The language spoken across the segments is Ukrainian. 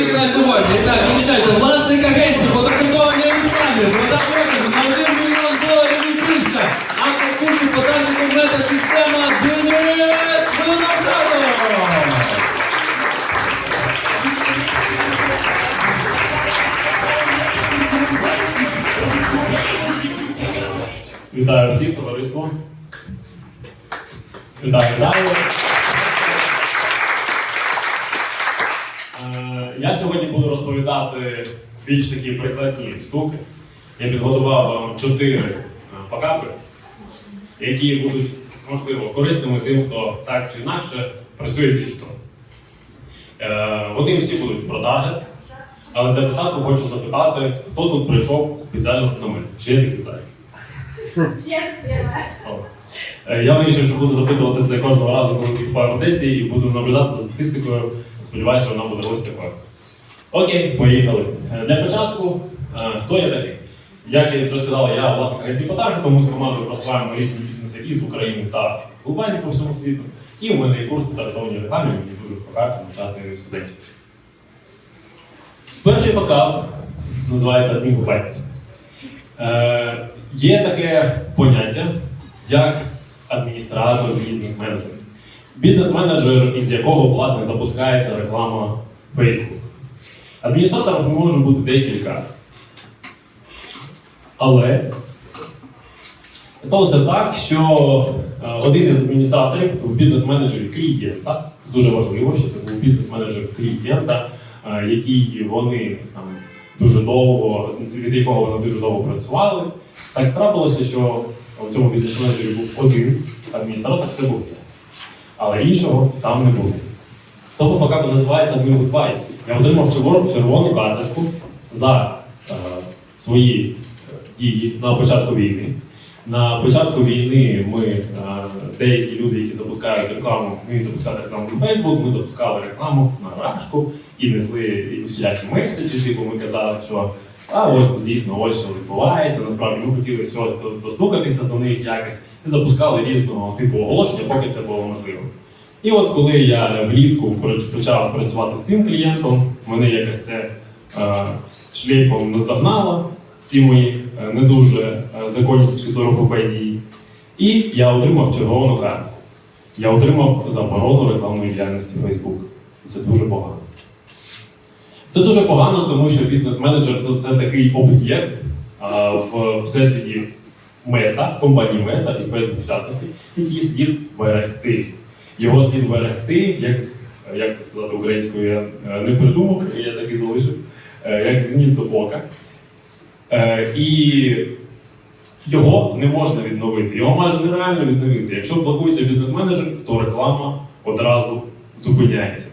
учасники на сьогодні. І так, зустрічайте, власник агенції фотоконтрольної реклами, фотопроказ на 1 мільйон доларів і більше. А по курсу подальших комплектна система Денис Виноградов. Вітаю всіх, товариство. Вітаю, вітаю. Сьогодні буду розповідати більш такі прикладні штуки. Я підготував вам чотири е, факапи, які будуть, можливо, корисними тим, хто так чи інакше працює зі штурмом. Вони всі будуть про таргет, але для початку хочу запитати, хто тут прийшов спеціально на мене. Чи є? Я первая. Е, Я вирішив, що буду запитувати це кожного разу, коли виступаю в Одесі, і буду наблюдати за статистикою. Сподіваюся, що вона буде ось такою. Окей, поїхали. Е, Для початку, е, хто я такий? Як я вже сказав, я власник агенції по тому з командою просуваємо різні бізнеси із України та глобально по всьому світу. І у мене є курс по таргетованій рекламі, мені дуже покажуть навчати студентів. Перший факап називається адмінкупай. Е, є таке поняття, як адміністратор, бізнес-менеджер. Бізнес-менеджер, із якого власне запускається реклама Facebook. Адміністраторів може бути декілька. Але сталося так, що е, один із адміністраторів був бізнес-менеджерів клієнта. Це дуже важливо, що це був бізнес-менеджер клієнта, е, який вони там дуже довго, від якого вони дуже довго працювали. Так трапилося, що у цьому бізнес-менеджері був один адміністратор, це був я. Але іншого там не було. Тому поки називається Admin Я отримав червону, карточку за е, свої е, дії на початку війни. На початку війни ми, е, деякі люди, які запускають рекламу, ми запускали рекламу на Facebook, ми запускали рекламу на рашку і несли всілякі меседжі, типу ми казали, що а ось дійсно ось що відбувається. Насправді ми хотіли щось до- достукатися до них якось і запускали різного типу оголошення, поки це було можливо. І от коли я влітку почав працювати з цим клієнтом, мене якось це е, шлейфом наздогнало, ці мої е, не дуже е, законні зору дії. І я отримав червону карту. Я отримав заборону рекламної діяльності Facebook. Це дуже погано. Це дуже погано, тому що бізнес-менеджер це, це такий об'єкт в всесвіті мета, компанії мета і Facebook в частності, який слід берегти. Його слід берегти, як, як це сказати українською, я е, не придумав, я так і залишив, е, як зніт з. Е, І його не можна відновити, його майже нереально відновити. Якщо блокується бізнес-менеджер, то реклама одразу зупиняється.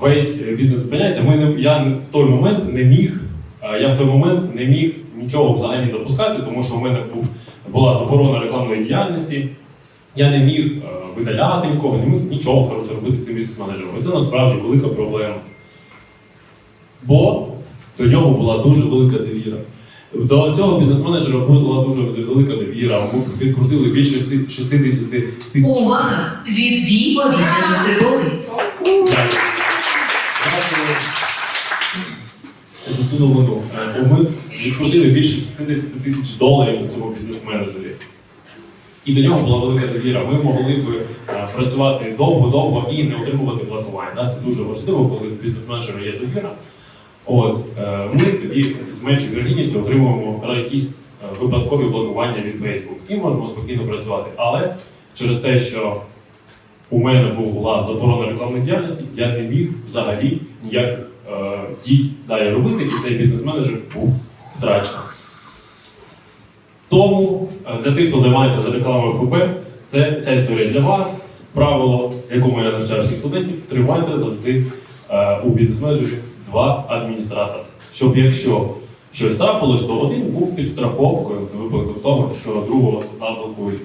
Весь бізнес зупиняється. Ми не, я в той момент не міг, я в той момент не міг нічого взагалі запускати, тому що в мене була заборона рекламної діяльності. Я не міг е, видаляти нікого, не міг нічого коротше, робити з цим бізнес-менеджером. І це насправді велика проблема. Бо до нього була дуже велика довіра. До цього бізнес-менеджера була дуже велика довіра. Ми відкрутили більше 60 тисяч. Увага! Відбій повітряної тривоги. Е, Ми відкрутили більше 60 тисяч доларів у цьому бізнес-менеджері. І до нього була велика довіра. Ми могли б е, працювати довго-довго і не отримувати блокування. Це дуже важливо, коли в бізнес-менеджера є довіра. От, е, ми тоді з меншою вірогідністю отримуємо е, якісь випадкові блокування від Facebook і можемо спокійно працювати. Але через те, що у мене була заборона рекламної діяльності, я не міг взагалі ніяких дій далі робити, і цей бізнес-менеджер був втрачений. Тому е, для тих, хто займається за рекламою ФП, це ця історія для вас. Правило, якому я навчаю всіх студентів, тримайте завжди е, у бізнес-менеджері два адміністратора. Щоб якщо щось трапилось, то один був підстраховкою в випадку того, що другого заблокують.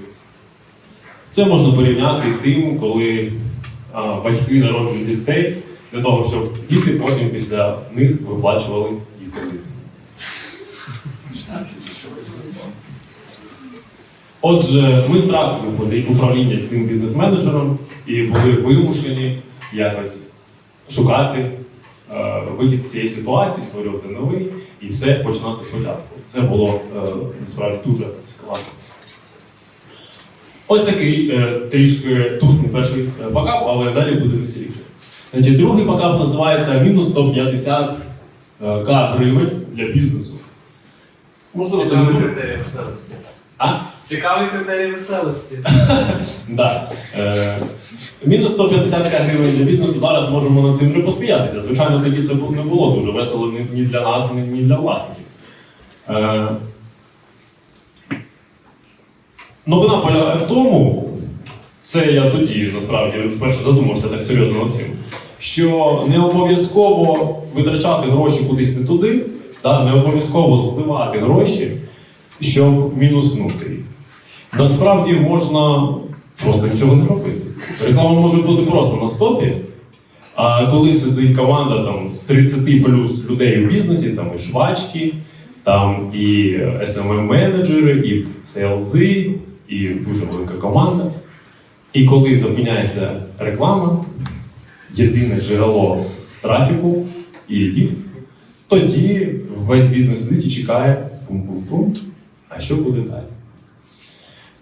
Це можна порівняти з тим, коли а, батьки народжують дітей для того, щоб діти потім після них виплачували їх Отже, ми втратили управління цим бізнес-менеджером і були вимушені якось шукати е, вихід з цієї ситуації, створювати новий і все починати спочатку. Це було е, насправді дуже складно. Ось такий е, трішки тушний перший е, факап, але далі буде веселіше. Значить, другий факап називається мінус 150 е, к гривень для бізнесу. Можливо, це не веселості. Цікавий критерій веселості. Да. Е, мінус 150 гривень для бізнесу. Зараз можемо над цим посміятися. Звичайно, тоді це не було дуже весело ні- для нас, ні- для власників. Е, новина полягає в тому, це я тоді насправді вперше задумався так серйозно над цим, що не обов'язково витрачати гроші кудись не туди, да, не обов'язково зливати гроші, щоб мінуснути. Насправді можна просто нічого не робити. Реклама може бути просто на стопі. А коли сидить команда там, з 30 плюс людей у бізнесі, там і швачки, там і smm менеджери і селзи, і дуже велика команда. І коли зупиняється реклама, єдине джерело трафіку і лідів, тоді весь бізнес сидить і чекає пум-пум-пум. А що буде далі?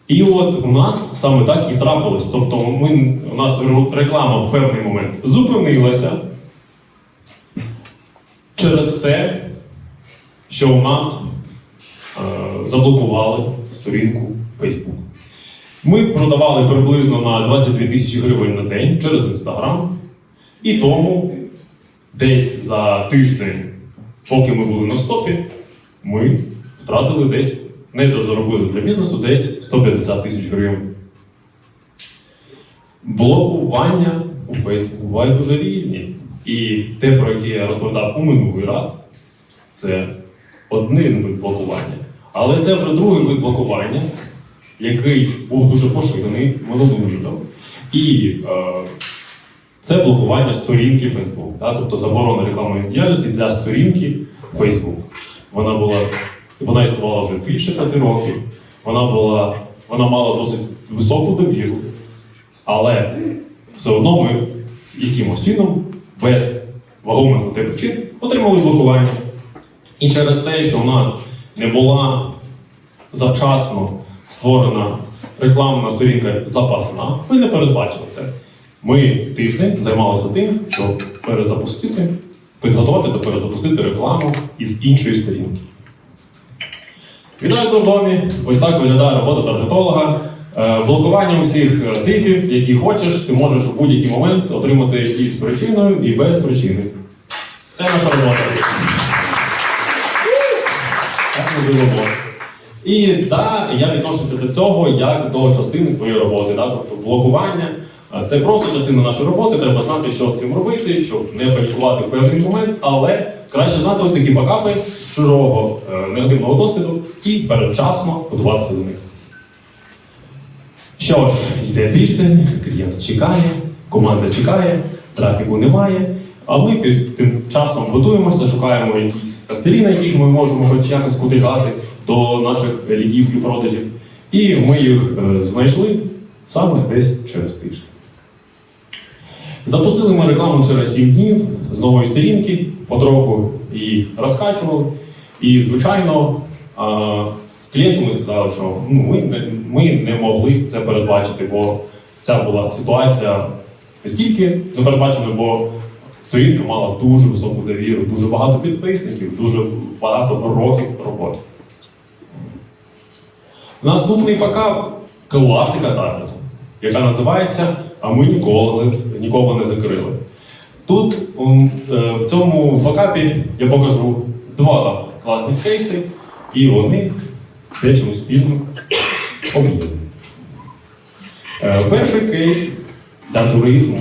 І от у нас саме так і трапилось. Тобто ми, у нас реклама в певний момент зупинилася через те, що у нас е, заблокували сторінку Facebook. Ми продавали приблизно на 22 тисячі гривень на день через Інстаграм. І тому десь за тиждень, поки ми були на стопі, ми втратили десь, не дозаробили для бізнесу десь 150 тисяч гривень. Блокування у Facebook бувають дуже різні. І те, про яке я розповідав у минулий раз, це один вид блокування. Але це вже другий вид блокування, який був дуже поширений минулим літом. І е, це блокування сторінки Facebook, да? тобто заборона рекламної діяльності для сторінки Facebook. Вона була вона існувала вже більше п'яти років. Вона була, вона мала досить високу довіру, але все одно ми якимось чином, без вагомих причин, отримали блокування. І через те, що у нас не була завчасно створена рекламна сторінка запасна, ми не передбачили це. Ми тиждень займалися тим, щоб перезапустити, підготувати та перезапустити рекламу із іншої сторінки. Вітаю додомі! Ось так виглядає робота таргетолога. Е, Блокування усіх е, які хочеш, ти можеш у будь-який момент отримати і з причиною, і без причини. Це наша робота. Так ми живемо. І да, я відношуся до цього як до частини своєї роботи. Да? Тобто блокування е, це просто частина нашої роботи. Треба знати, що з цим робити, щоб не панікувати в певний момент, але краще знати ось такі факапи з чужого е, негативного досвіду і передчасно готуватися до них. Що ж, йде тиждень, клієнт чекає, команда чекає, трафіку немає. А ми тим часом готуємося, шукаємо якісь кастелі, на яких ми можемо хоч якось кудигати до наших лідів і продажів. І ми їх е, знайшли саме десь через тиждень. Запустили ми рекламу через 7 днів з нової сторінки, потроху її розкачували. І, звичайно, клієнту ми сказали, що ну, ми, ми не могли це передбачити, бо ця була ситуація настільки непередбаченою, бо сторінка мала дуже високу довіру, дуже багато підписників, дуже багато років роботи. Наступний факап класика таргету, яка називається А ми ніколи нікого не закрили. Тут е, в цьому факапі я покажу два класні кейси, і вони дечим спільним об'єднані. Е, Перший кейс для туризму.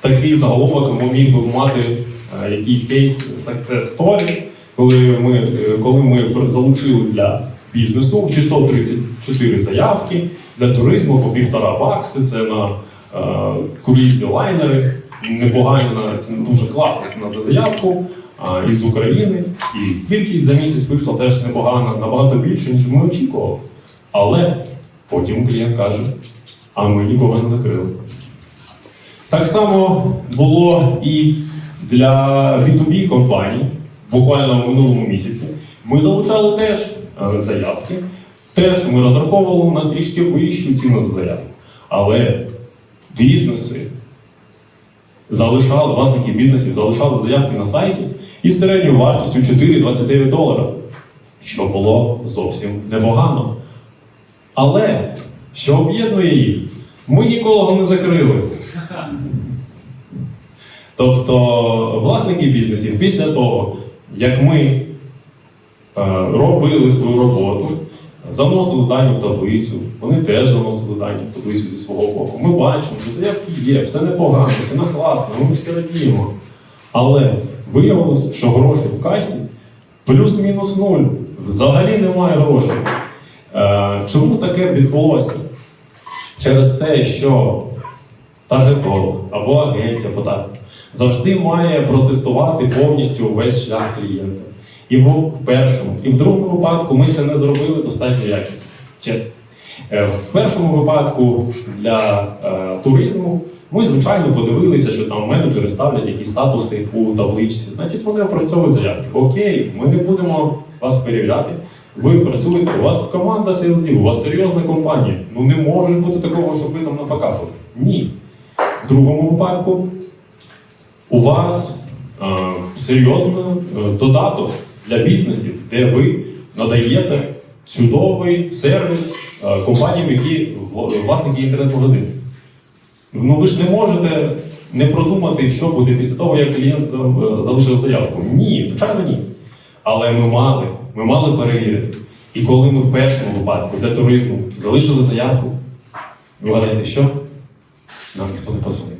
Такий заголовок міг би мати е, якийсь кейс success story, коли ми, коли ми залучили для бізнесу 634 заявки для туризму по півтора бакси. Це на круїзні лайнери. Непогана, це дуже класна ціна за заявку із України. І кількість за місяць вийшла теж непогана, набагато більше, ніж ми очікували. Але потім клієнт каже: а ми нікого не закрили. Так само було і для B2B компаній буквально в минулому місяці. Ми залучали теж е, заявки. Теж ми розраховували на трішки вищу ціну за заявку. Але бізнеси залишали, власники бізнесів залишали заявки на сайті із середньою вартістю 4,29 долара, що було зовсім непогано. Але що об'єднує їх? Ми нікого не закрили. Тобто власники бізнесів після того, як ми е, робили свою роботу, заносили дані в таблицю, вони теж заносили дані в таблицю зі свого боку. Ми бачимо, що заявки є, все непогано, все на класно, ми все радіємо. Але виявилося, що гроші в касі плюс-мінус нуль. Взагалі немає грошей. Е, чому таке відбулося? Через те, що таргетолог або агенція по завжди має протестувати повністю весь шлях клієнта. І в першому, і в другому випадку ми це не зробили достатньо якісно. Чесно. Е, В першому випадку для е, туризму ми, звичайно, подивилися, що там менеджери ставлять якісь статуси у табличці. Значить, вони опрацьовують заявки. Окей, ми не будемо вас перевіряти. Ви працюєте, у вас команда селзів, у вас серйозна компанія. Ну не може бути такого, щоб ви там нафакапили. Ні. В другому випадку у вас е, серйозний е, додаток для бізнесів, де ви надаєте чудовий сервіс е, компаніям, які власники інтернет-магазинів. Ну ви ж не можете не продумати, що буде після того, як клієнт е, залишив заявку. Ні, звичайно, ні. Але ми мали, ми мали перевірити. І коли ми в першому випадку для туризму залишили заявку, ви гадаєте, що? Нам ніхто не позвонив.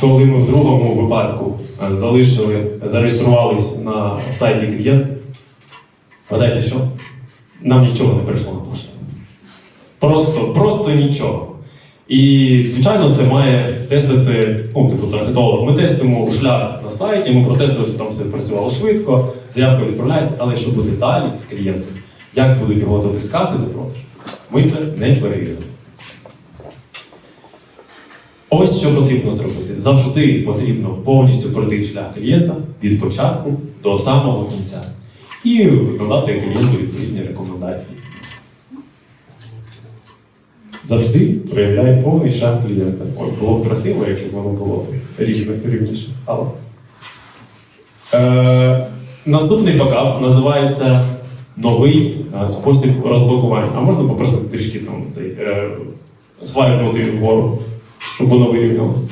Коли ми в другому випадку е, залишили, зареєструвались на сайті клієнта, гадайте що? Нам нічого не прийшло на пошту. Просто, просто нічого. І, звичайно, це має тестити, ну, типу, таргетолог. Ми тестимо шлях на сайті, ми протестили, що там все працювало швидко, заявка відправляється, але що буде далі з клієнтом, як будуть його дотискати до продажу, ми це не перевірили. Ось що потрібно зробити. Завжди потрібно повністю пройти шлях клієнта від початку до самого кінця і надати клієнту відповідні рекомендації. Завжди проявляє повний шлях клієнта. Ой, було б красиво, якщо б воно було рівне, рівніше. Але. Е, наступний факап називається новий е, спосіб розблокування. А можна попросити трішки там цей е, свайпнути вгору, щоб воно вирівнялося.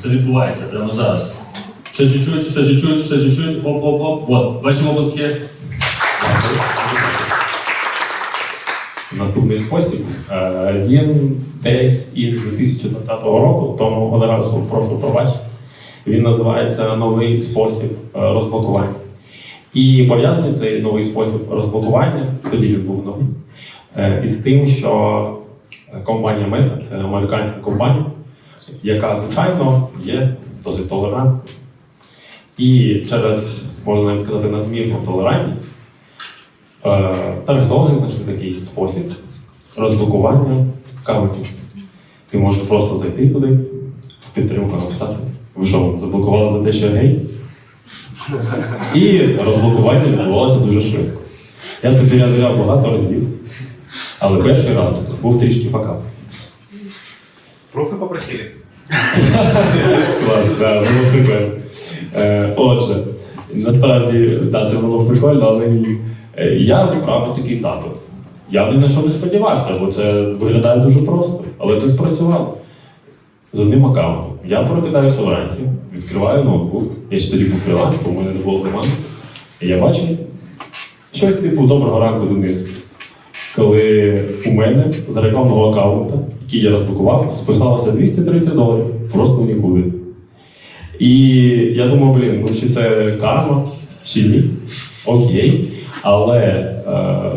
Все відбувається прямо зараз. Ще чуть-чуть, ще чуть-чуть, ще чуть-чуть. Оп, оп, оп. Вот, ваші обласки. Наступний спосіб. Е, Він десь із 2020 року, тому одразу прошу пробачити. Він називається новий спосіб е, розблокування. І пов'язаний цей новий спосіб розблокування, тоді він був новий, е, із тим, що компанія Meta це американська компанія, яка, звичайно, є досить толерантною. І через, можна навіть сказати, надмірну толерантність Е, Таргетологи знайшли такий спосіб розблокування аккаунтів. Ти можеш просто зайти туди, підтримку написати. Ви що, заблокували за те, що гей? І розблокування відбувалося дуже швидко. Я це перевіряв багато разів, але перший раз був трішки факап. Пруфы попросили. Клас, да, було прикольно. Е, отже, насправді, да, це було прикольно, але ні. Е, я відправив такий запит. Я ні на що не сподівався, бо це виглядає дуже просто, але це спрацювало. З одним аккаунтом. Я прокидаюся вранці, відкриваю ноутбук. Я ще тоді був фріланс, бо в мене не було команди. І я бачу щось типу доброго ранку Денис. Коли у мене з рекламного аккаунта, який я розблокував, списалося 230 доларів просто нікуди. І я думав, блін, ну чи це карма, чи ні. Окей. Але е,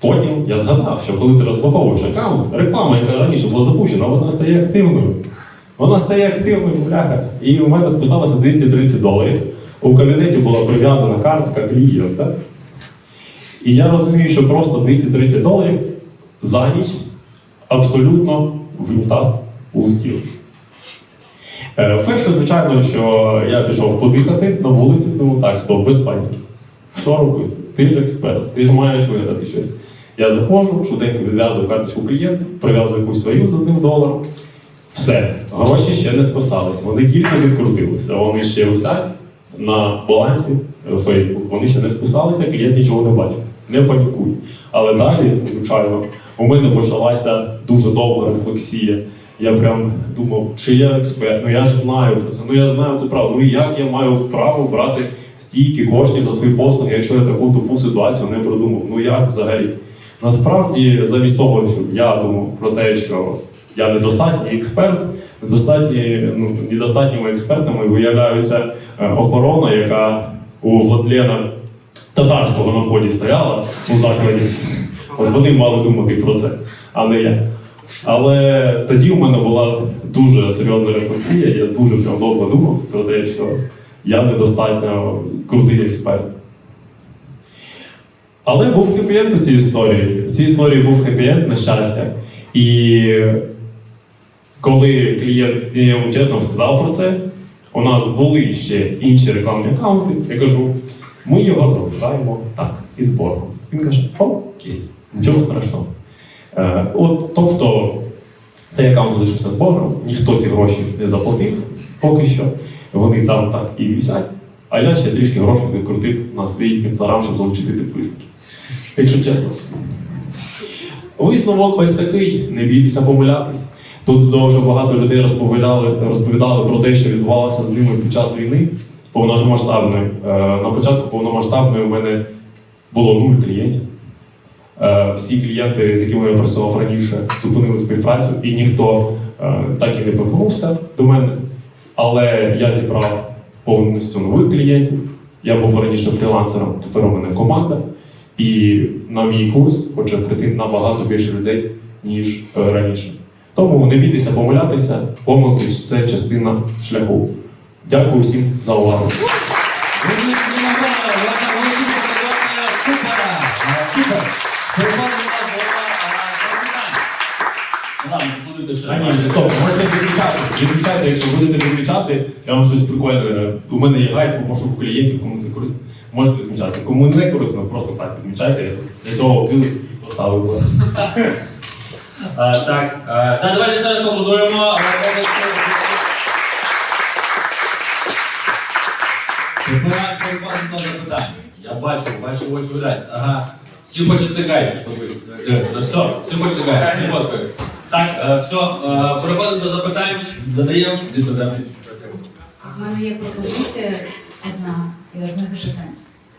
потім я згадав, що коли ти розблоковуєш аккаунт, реклама, яка раніше була запущена, вона стає активною. Вона стає активною, бляха. І у мене списалося 230 доларів. у кабінеті була прив'язана картка клієнта. І я розумію, що просто 230 доларів за ніч абсолютно в унітаз улетіли. Е, Перше, звичайно, що я пішов подихати на вулицю, думаю, так, стоп, без паніки. Що робити? Ти ж експерт, ти ж маєш вигадати щось. Я заходжу, швиденько відв'язую карточку клієнта, прив'язую якусь свою з одним доларом. Все, гроші ще не спасались. Вони тільки відкрутилися. Вони ще висять на балансі е, Facebook. Вони ще не списалися, клієнт нічого не бачив. Не панікуй. Але далі, звичайно, у мене почалася дуже довга рефлексія. Я прям думав, чи я експерт, ну я ж знаю про це, ну я знаю це право. Ну і як я маю право брати стільки коштів за свої послуги, якщо я таку тупу ситуацію не продумав? Ну як взагалі? Насправді, замість того, щоб я думав про те, що я недостатній експерт, недостатні, ну, недостатніми експертами виявляється е, охорона, яка у Владлена татарського на вході стояла у закладі. От вони мали думати про це, а не я. Але тоді у мене була дуже серйозна рефлексія, я дуже прям довго думав про те, що я недостатньо крутий експерт. Але був хеппі-енд у цій історії. В цій історії був хеппі-енд, на щастя. І коли клієнт я йому чесно сказав про це, у нас були ще інші рекламні аккаунти. Я кажу, ми його залишаємо так, із боргом. Він каже, окей, нічого страшного. Е, от, тобто, цей аккаунт залишився з боргом, ніхто ці гроші не заплатив поки що. Вони там так і висять. А я ще трішки грошей відкрутив на свій інстаграм, щоб залучити підписників. Якщо чесно. Висновок ось такий: не бійтеся помилятись. Тут дуже багато людей розповідали, розповідали про те, що відбувалося з ними під час війни повномасштабної. Е, На початку повномасштабної у мене було нуль клієнтів. Е, Всі клієнти, з якими я працював раніше, зупинили співпрацю, і ніхто е, так і не повернувся до мене. Але я зібрав повністю нових клієнтів. Я був раніше фрілансером, тепер у мене команда. І на мій курс хоче прийти набагато більше людей, ніж раніше. Тому не бійтеся помилятися, помилки це частина шляху. Дякую всім за увагу. Стоп, можете відмічати. Відмічайте, якщо будете відмічати, я вам щось прикольне. У мене є гайд по пошуку клієнтів, кому це корисно. Можете відмічати. Кому не корисно, просто так відмічайте. Для цього і поставив. А, Так, давайте ще раз. Тепер переходимо до бачу, ваші очі гуляють. Ага. Всі цигайки, щоб ви. Ну все, всі цигайки, всі фоткають. Так, е, все, е, переходимо до запитань. Задаємо, відповідаємо. У мене є пропозиція одна і одне запитання.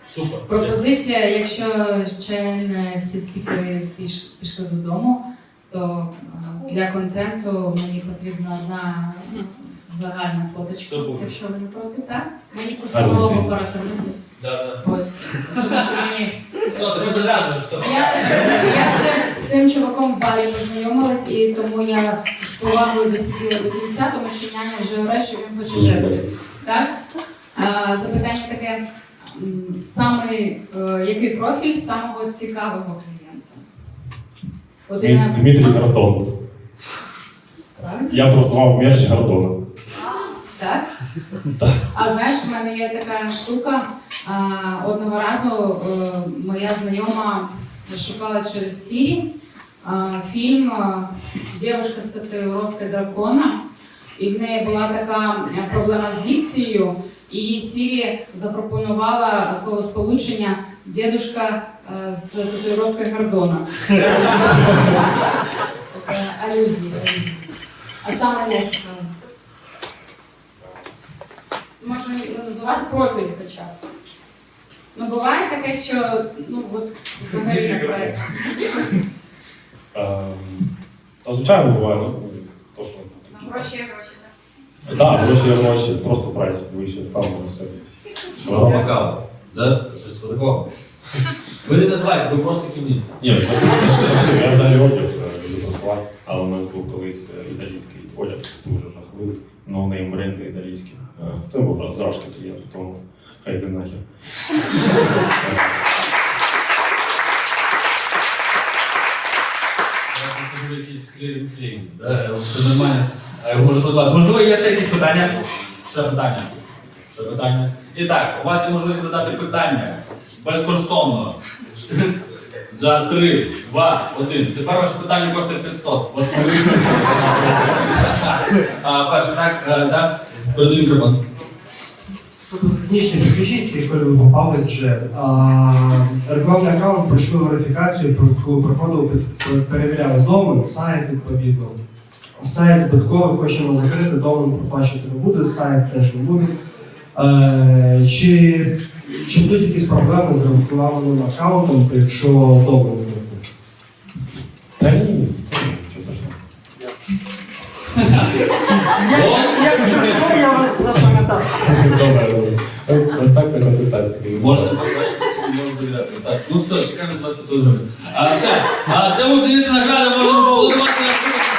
Супер. Пропозиція, якщо ще не всі спікери піш- пішли додому, то е, для контенту мені потрібна одна ну, загальна фоточка, якщо ви не проти, так? Мені просто Гарно, лого Ось. Тому що мені. Я, я з цим чуваком в барі познайомилась, і тому я з повагою досиділа до кінця, тому що няня вже оре, що він хоче жити. Так? А, запитання таке: м, саме е, який профіль самого цікавого клієнта? Дмитрій вас- Картон. Справді? Я просував м'яч Гордона. Так? А знаєш, в мене є така штука. Одного разу е, моя знайома шукала через Сірі фільм а, Дівушка з татуїровкою дракона. І в неї була така е, проблема з дикцією, і Сірі запропонувала словосполучення дідушка е, з татуїровкою Гордона. Алюзія. А саме не цікаво. Не називати профіль хоча б. Ну, буває таке, що ну от взагалі не проект. Ем, Та звичайно буває, ну, то, що Гроші є гроші. так? Так, гроші є гроші, просто прайс вище ставимо все. Що кава? За щось такого. Ви не називаєте, ви просто кімні. Ні, ну, я взагалі одяг е, але у нас був колись е, італійський одяг, дуже жахливий, ноунейм бренди італійські. Е, Це був зражки клієнт, тому Хай йде нахер. Подавати. Можливо, є ще якісь питання? Ще питання. Ще питання. І так, у вас є можливість задати питання безкоштовно. За 3, 2, 1. Тепер ваше питання коштує 500. От а, перше, так, е, да? Передаю мікрофон. Технічно підкажіть, коли ви попались вже. Рекламний аккаунт пройшли верифікацію, про- коли проходили, під- перевіряли домен, сайт відповідно. Сайт збитковий хочемо закрити, домен проплачувати не буде, сайт теж не буде. Е, чи, чи будуть якісь проблеми з рекламним аккаунтом, якщо домен зникне? Та ні, ні, чого страшного. О, я вас запам'ятав. Добре, добре. Ось так на консультації. Можна це ваше можна довіряти. Так, ну все, чекаємо 2500 гривень. А все, а це буде награда, можемо поаплодувати нашому.